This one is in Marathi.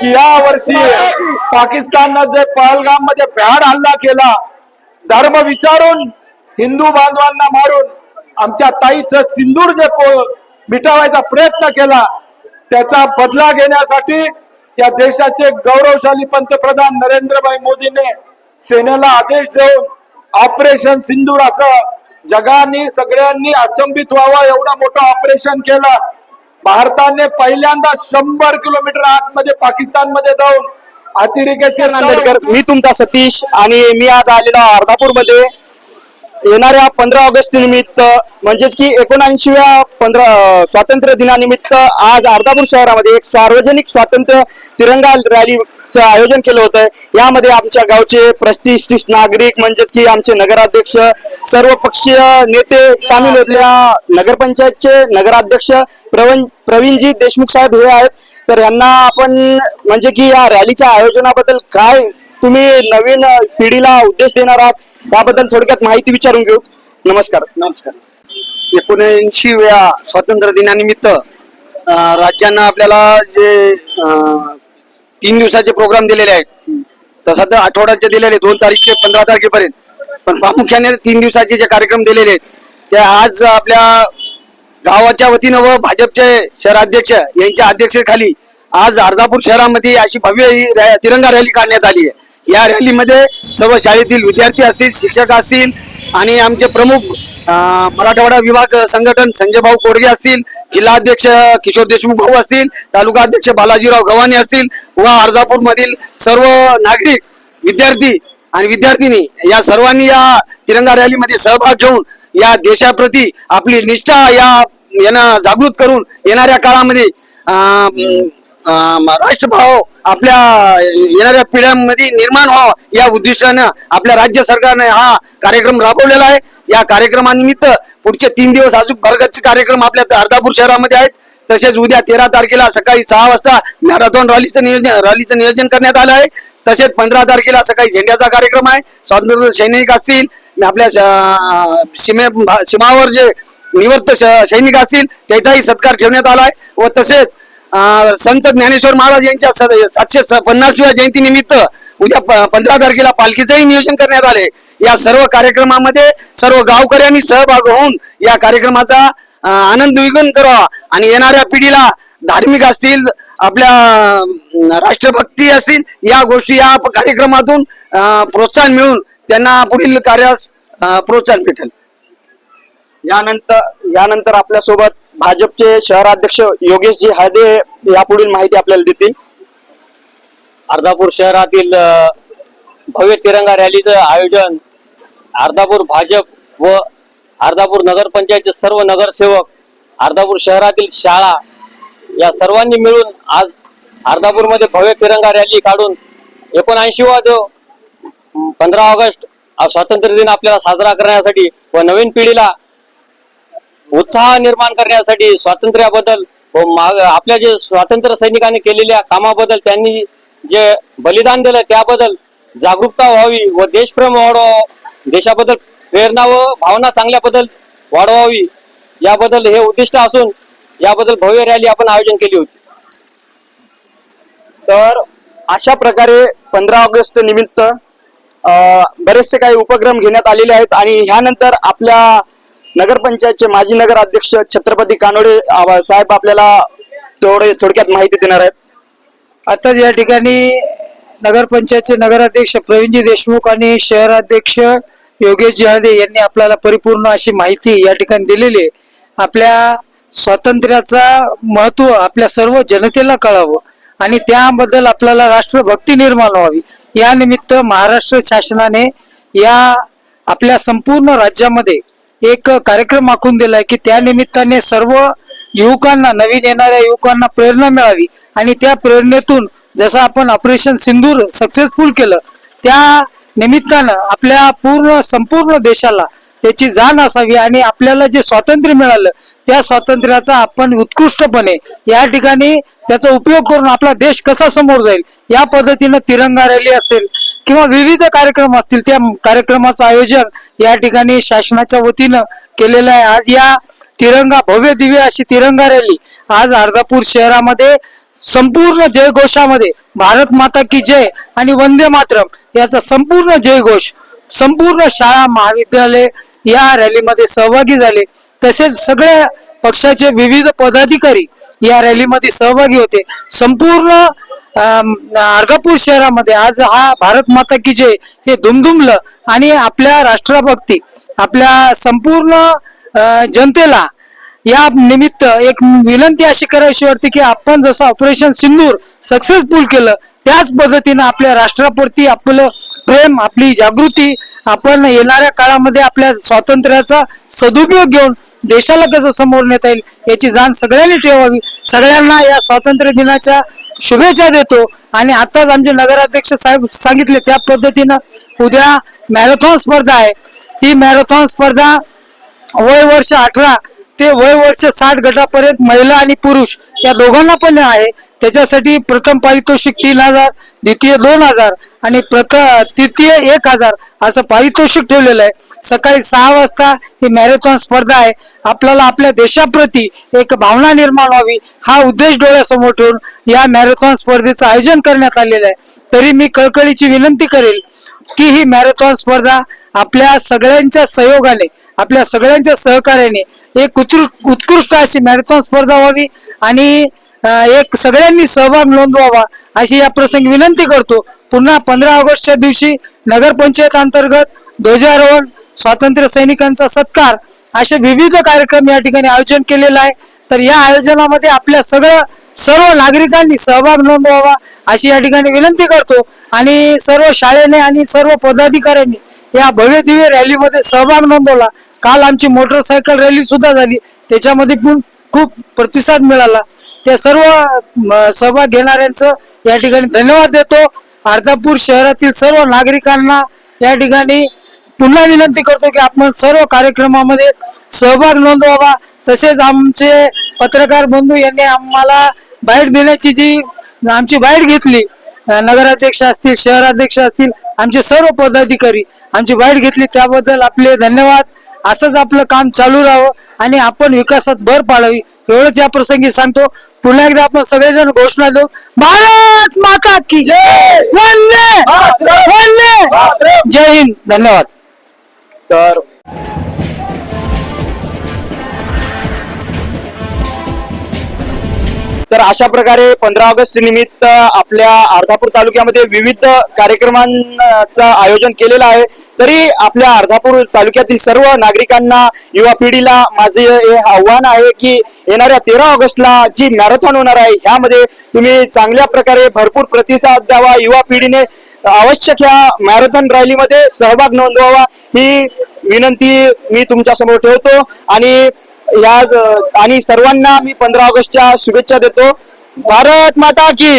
की या वर्षी पाकिस्ताननं जे पहलगाममध्ये भ्याड हल्ला केला धर्म विचारून हिंदू बांधवांना मारून आमच्या ताईचं सिंदूर जे मिटवायचा प्रयत्न केला त्याचा बदला घेण्यासाठी या देशाचे गौरवशाली पंतप्रधान नरेंद्रभाई मोदीने सेनेला आदेश देऊन ऑपरेशन सिंदूर असं जगाने सगळ्यांनी अचंबित व्हावं एवढं मोठं ऑपरेशन केलं. भारताने पहिल्यांदा शंभर किलोमीटर आतमध्ये पाकिस्तानमध्ये जाऊन अतिरेक्याचे आंबेडकर मी तुमचा सतीश आणि मी आज आलेलो अर्धापूरमध्ये येणाऱ्या पंधरा ऑगस्ट निमित्त म्हणजेच की एकोणऐंशीव्या पंधरा स्वातंत्र्य दिनानिमित्त आज अर्धापूर शहरामध्ये एक सार्वजनिक स्वातंत्र्य तिरंगा रॅलीचं आयोजन केलं होतं. यामध्ये आमच्या गावचे प्रतिष्ठित नागरिक म्हणजेच की आमचे नगराध्यक्ष सर्व पक्षीय नेते सामील होते. नगरपंचायतचे नगराध्यक्ष प्रवीण प्रवीणजी देशमुख साहेब हे आहेत. तर यांना आपण म्हणजे की या रॅलीच्या आयोजनाबद्दल काय तुम्ही नवीन पिढीला उद्देश देणार आहात याबद्दल थोडक्यात माहिती विचारून घेऊ. नमस्कार. नमस्कार. एकोणऐंशी वेळा स्वातंत्र्य दिनानिमित्त अं, राज्यानं आपल्याला जे तीन दिवसाचे प्रोग्राम दिलेले आहेत. तसं तर आठवड्याचे दिलेले दोन तारीख ते पंधरा तारखेपर्यंत. पण प्रामुख्याने तीन दिवसाचे जे कार्यक्रम दिलेले आहेत ते आज आपल्या गावाच्या वतीनं व भाजपचे शहराध्यक्ष यांच्या अध्यक्षतेखाली आज अर्धापूर शहरामध्ये अशी भव्य ही तिरंगा रॅली काढण्यात आली आहे. या रॅलीमध्ये सर्व शाळेतील विद्यार्थी असतील शिक्षक असतील आणि आमचे प्रमुख मराठवाडा विभाग संघटन संजय भाऊ कोडगे असतील जिल्हाध्यक्ष किशोर देशमुख भाऊ असतील तालुका अध्यक्ष बालाजीराव गव्हाणे असतील व अर्धापूर मधील सर्व नागरिक विद्यार्थी आणि विद्यार्थिनी या सर्वांनी या तिरंगा रॅलीमध्ये सहभाग घेऊन या देशाप्रती आपली निष्ठा या यांना जागृत करून येणाऱ्या काळामध्ये राष्ट्र भाव राष्ट्रभाव आपल्या येणाऱ्या पिढ्यांमध्ये निर्माण व्हावा या उद्दिष्टानं आपल्या राज्य सरकारने हा कार्यक्रम राबवलेला आहे. या कार्यक्रमानिमित्त पुढचे तीन दिवस अजून भरगतचे कार्यक्रम आपल्या अर्धापूर शहरामध्ये आहेत. तसेच उद्या तेरा तारखेला सकाळी सहा वाजता मॅरेथॉन रॅलीचं नियोजन रॅलीचं नियोजन करण्यात आलं आहे. तसेच पंधरा तारखेला सकाळी झेंड्याचा कार्यक्रम आहे. स्वातंत्र्य सैनिक असतील आपल्या सीमे भा- सीमावर जे निवृत्त श- सैनिक असतील त्याचाही सत्कार ठेवण्यात आला आहे. व तसेच संत ज्ञानेश्वर महाराज यांच्या सातशे स- पन्नासव्या जयंती निमित्त उद्या पंधरा तारखेला पालखीचंही नियोजन करण्यात आले. या सर्व कार्यक्रमामध्ये सर्व गावकऱ्यांनी सहभाग होऊन या कार्यक्रमाचा आनंद द्विगुण करावा. आणि येणाऱ्या पिढीला धार्मिक असतील आपल्या राष्ट्रभक्ती असतील या गोष्टी या कार्यक्रमातून प्रोत्साहन मिळून त्यांना पुढील कार्यास प्रोत्साहन भेटेल. यानंतर यानंतर आपल्यासोबत भाजपचे शहराध्यक्ष योगेशजी हायदे यापुढील माहिती आपल्याला देतील. अर्धापूर शहरातील भव्य तिरंगा रॅलीचं आयोजन अर्धापूर भाजप व अर्धापूर नगरपंचायतचे सर्व नगरसेवक अर्धापूर शहरातील शाळा या सर्वांनी मिळून आज अर्धापूरमध्ये भव्य तिरंगा रॅली काढून एकोणऐंशीवा जो पंधरा ऑगस्ट स्वातंत्र्य दिन आपल्याला साजरा करण्यासाठी व नवीन पिढीला उत्साह निर्माण करण्यासाठी स्वातंत्र्याबद्दल व आपल्या जे स्वातंत्र्य सैनिकांनी केलेल्या कामाबद्दल त्यांनी जे बलिदान दिलं त्याबद्दल जागरूकता व्हावी व देशप्रेम वाढवा देशाबद्दल प्रेरणा व भावना चांगल्याबद्दल वाढवावी. याबद्दल हे उद्दिष्ट असून याबद्दल भव्य रॅली आपण आयोजन केली होती. तर अशा प्रकारे पंधरा ऑगस्ट निमित्त बरेचसे काही उपक्रम घेण्यात आलेले आहेत आणि ह्यानंतर आपल्या नगरपंचायतचे माजी नगराध्यक्ष छत्रपती कानोडे साहेब आपल्याला थोडे थोडक्यात माहिती देणार आहेत. आताच या ठिकाणी नगरपंचायतचे नगराध्यक्ष प्रवीणजी देशमुख आणि शहराध्यक्ष योगेश जहादे यांनी आपल्याला परिपूर्ण अशी माहिती या ठिकाणी दिलेली आहे. आपल्या स्वातंत्र्याचा महत्त्व आपल्या सर्व जनतेला कळावं आणि त्याबद्दल आपल्याला राष्ट्रभक्ती निर्माण व्हावी. या निमित्त महाराष्ट्र शासनाने या आपल्या संपूर्ण राज्यामध्ये एक कार्यक्रम आखून दिलाय की त्या निमित्ताने सर्व युवकांना नवीन येणाऱ्या युवकांना प्रेरणा मिळावी. आणि त्या प्रेरणेतून जसं आपण ऑपरेशन सिंदूर सक्सेसफुल केलं त्या निमित्तानं आपल्या पूर्ण संपूर्ण देशाला त्याची जाण असावी आणि आपल्याला जे स्वातंत्र्य मिळालं त्या स्वातंत्र्याचा आपण उत्कृष्टपणे या ठिकाणी त्याचा उपयोग करून आपला देश कसा समोर जाईल या पद्धतीनं तिरंगा रॅली असेल किंवा विविध कार्यक्रम असतील त्या कार्यक्रमाचं आयोजन या ठिकाणी शासनाच्या वतीनं केलेलं आहे. आज या तिरंगा भव्य दिव्य अशी तिरंगा रॅली आज अर्धापूर शहरामध्ये संपूर्ण जयघोषामध्ये भारत माता की जय आणि वंदे मातरम याचा संपूर्ण जयघोष संपूर्ण शाळा महाविद्यालय या रॅलीमध्ये सहभागी झाले. तसेच सगळ्या पक्षाचे विविध पदाधिकारी या रॅलीमध्ये सहभागी होते. संपूर्ण अम, अर्धापूर शहरामध्ये आज हा भारत माता की जय हे दुमदुमलं आणि आपल्या राष्ट्रभक्ती आपल्या संपूर्ण जनतेला या निमित्त एक विनंती अशी करायची वाटते की आपण जसं ऑपरेशन सिंदूर सक्सेसफुल केलं त्याच पद्धतीनं आपल्या राष्ट्राप्रती आपलं प्रेम आपली जागृती आपण येणाऱ्या काळामध्ये आपल्या स्वातंत्र्याचा सदुपयोग घेऊन देशाला कसं समोर नेता येईल याची जाण सगळ्यांनी ठेवावी. सगळ्यांना या स्वातंत्र्य दिनाच्या शुभेच्छा देतो. आणि आताच आमचे नगराध्यक्ष साहेब सांगितले त्या पद्धतीनं उद्या मॅरेथॉन स्पर्धा आहे. ती मॅरेथॉन स्पर्धा वय वर्ष अठरा ते वय वर्ष साठ गटापर्यंत महिला आणि पुरुष या दोघांना पण आहे. त्याच्यासाठी प्रथम पारितोषिक तीन हजार द्वितीय दोन हजार आणि प्रथ तृतीय एक हजार असं पारितोषिक ठेवलेलं आहे. सकाळी सहा वाजता ही मॅरेथॉन स्पर्धा आहे. आपल्याला आपल्या देशाप्रती एक भावना निर्माण व्हावी हा उद्देश डोळ्यासमोर ठेवून या मॅरेथॉन स्पर्धेचं आयोजन करण्यात आलेलं आहे. तरी मी कळकळीची विनंती करेल की ही मॅरेथॉन स्पर्धा आपल्या सगळ्यांच्या सहयोगाने आपल्या सगळ्यांच्या सहकार्याने एक उत्कृ- उत्कृष्ट अशी मॅरेथॉन स्पर्धा व्हावी आणि एक सगळ्यांनी सहभाग नोंदवावा अशी या प्रसंगी विनंती करतो. पुन्हा पंधरा ऑगस्टच्या दिवशी नगरपंचायत अंतर्गत ध्वजारोहण स्वातंत्र्य सैनिकांचा सत्कार असे विविध कार्यक्रम या ठिकाणी आयोजन केलेलं आहे. तर या आयोजनामध्ये आपल्या सगळं सर्व नागरिकांनी सहभाग नोंदवावा अशी या ठिकाणी विनंती करतो. आणि सर्व शाळेने आणि सर्व पदाधिकाऱ्यांनी या भव्य दिव्य रॅलीमध्ये सहभाग नोंदवला. काल आमची मोटरसायकल रॅली सुद्धा झाली. त्याच्यामध्ये पण खूप प्रतिसाद मिळाला. त्या सर्व सहभाग घेणाऱ्यांचं या ठिकाणी धन्यवाद देतो. अर्धापूर शहरातील सर्व नागरिकांना या ठिकाणी पुन्हा विनंती करतो की आपण सर्व कार्यक्रमामध्ये सहभाग नोंदवावा. तसेच आमचे पत्रकार बंधू यांनी आम्हाला बाईट देण्याची जी आमची बाईट घेतली नगराध्यक्ष असतील शहराध्यक्ष असतील आमचे सर्व पदाधिकारी आमची बाईट घेतली त्याबद्दल आपले धन्यवाद. असंच आपलं काम चालू राहावं आणि आपण विकासात भर पाडावी. एवढंच या प्रसंगी सांगतो. पुन्हा एकदा आपण सगळेजण घोषणा देऊ. भारत माता की वंदे. वंदे. जय हिंद. धन्यवाद. तर तर अशा प्रकारे पंधरा ऑगस्ट निमित्त आपल्या अर्धापूर तालुक्यामध्ये विविध कार्यक्रमांचं आयोजन केलेलं आहे. तरी आपल्या अर्धापूर तालुक्यातील सर्व नागरिकांना युवा पिढीला माझे हे आव्हान आहे की येणाऱ्या तेरा ऑगस्टला जी मॅरेथॉन होणार आहे ह्यामध्ये तुम्ही चांगल्या प्रकारे भरपूर प्रतिसाद द्यावा. युवा पिढीने आवश्यक ह्या मॅरेथॉन रॅलीमध्ये सहभाग नोंदवावा. ही विनंती मी तुमच्यासमोर ठेवतो. आणि या आणि सर्वांना मी पंधरा ऑगस्टच्या शुभेच्छा देतो. भारत माता की